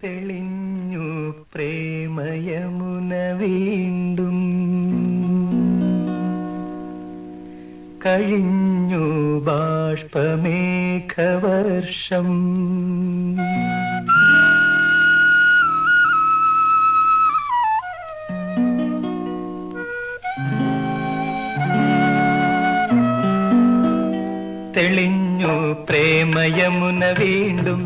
തെളിഞ്ഞു പ്രേമയമുന വീണ്ടും കഴിഞ്ഞു ബാഷ്പമേഘവർഷം. തെളിഞ്ഞു പ്രേമയമുന വീണ്ടും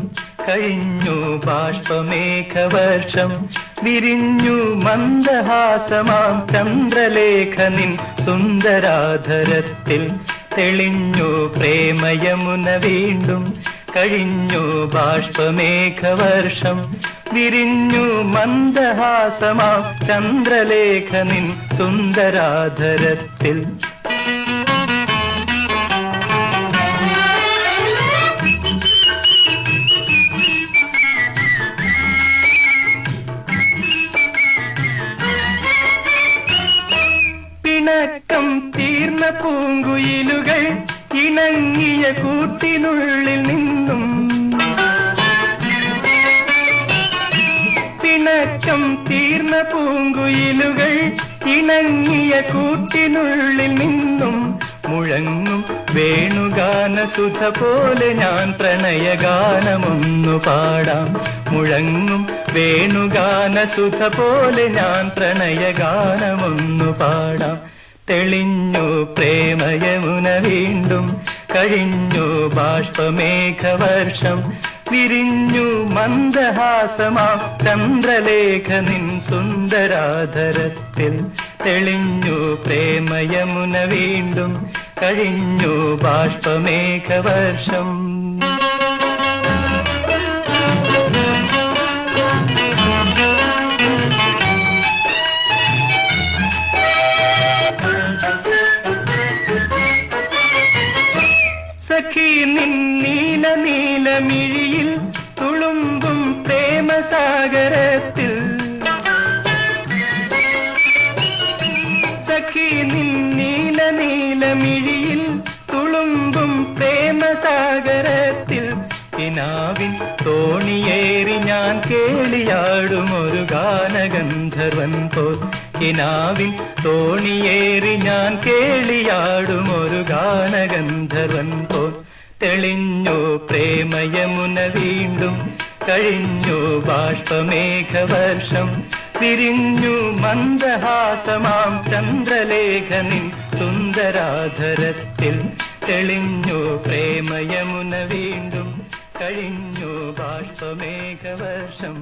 കഴിഞ്ഞു ബാഷ്പമേഘവർഷം. വിരിഞ്ഞു മന്ദഹാസമാം ചന്ദ്രലേഖനിൻ സുന്ദരാധരത്തിൽ. തെളിഞ്ഞു പ്രേമയമുന വീണ്ടും. കഴിഞ്ഞു ബാഷ്പമേഘവർഷം. വിരിഞ്ഞു മന്ദഹാസമാം ചന്ദ്രലേഖനിൻ സുന്ദരാധരത്തിൽ. തീർന്ന പൂങ്കുയിലുകൾ ഇണങ്ങിയ കൂട്ടിനുള്ളിൽ നിന്നും. പിണക്കം തീർന്ന പൂങ്കുയിലുകൾ ഇണങ്ങിയ കൂട്ടിനുള്ളിൽ നിന്നും. മുഴങ്ങും വേണുഗാന സുധ പോലെ ഞാൻ പ്രണയഗാനമൊന്നു പാടാം. മുഴങ്ങും വേണുഗാന സുധ പോലെ ഞാൻ പ്രണയഗാനമൊന്നു പാടാം. തെളിഞ്ഞു പ്രേമയമുന വീണ്ടും കഴിഞ്ഞു ബാഷ്പമേഘവർഷം വിരിഞ്ഞു മന്ദഹാസമാം ചന്ദ്രലേഖനിൻ സുന്ദരാധരത്തിൽ. തെളിഞ്ഞു പ്രേമയമുന വീണ്ടും കഴിഞ്ഞു ബാഷ്പമേഘവർഷം. സഖി നിൻ നീല നീലമിഴിയിൽ തുളുമ്പും പ്രേമസാഗരത്തിൽ. സഖി നിൻ നീല നീലമിഴിയിൽ കിനാവിൻ തോണിയേറി ഞാൻ കേളിയാടും ഒരു ഗാനഗന്ധർവൻ പോൽ കിനാവിൻ തോണിയേറി ഞാൻ കേളിയാടും ഒരു ഗാനഗന്ധർവൻ പോൽ തെളിഞ്ഞു പ്രേമയമുന വീണ്ടും കഴിഞ്ഞു ബാഷ്പമേഘവർഷം തിരിഞ്ഞു മന്ദഹാസമാം ചന്ദ്രലേഖനിൻ സുന്ദരാധരത്തിൽ തെളിഞ്ഞു പ്രേമയമുന വീണ്ടും കഴിഞ്ഞു ബാഷ്പമേഘവർഷം.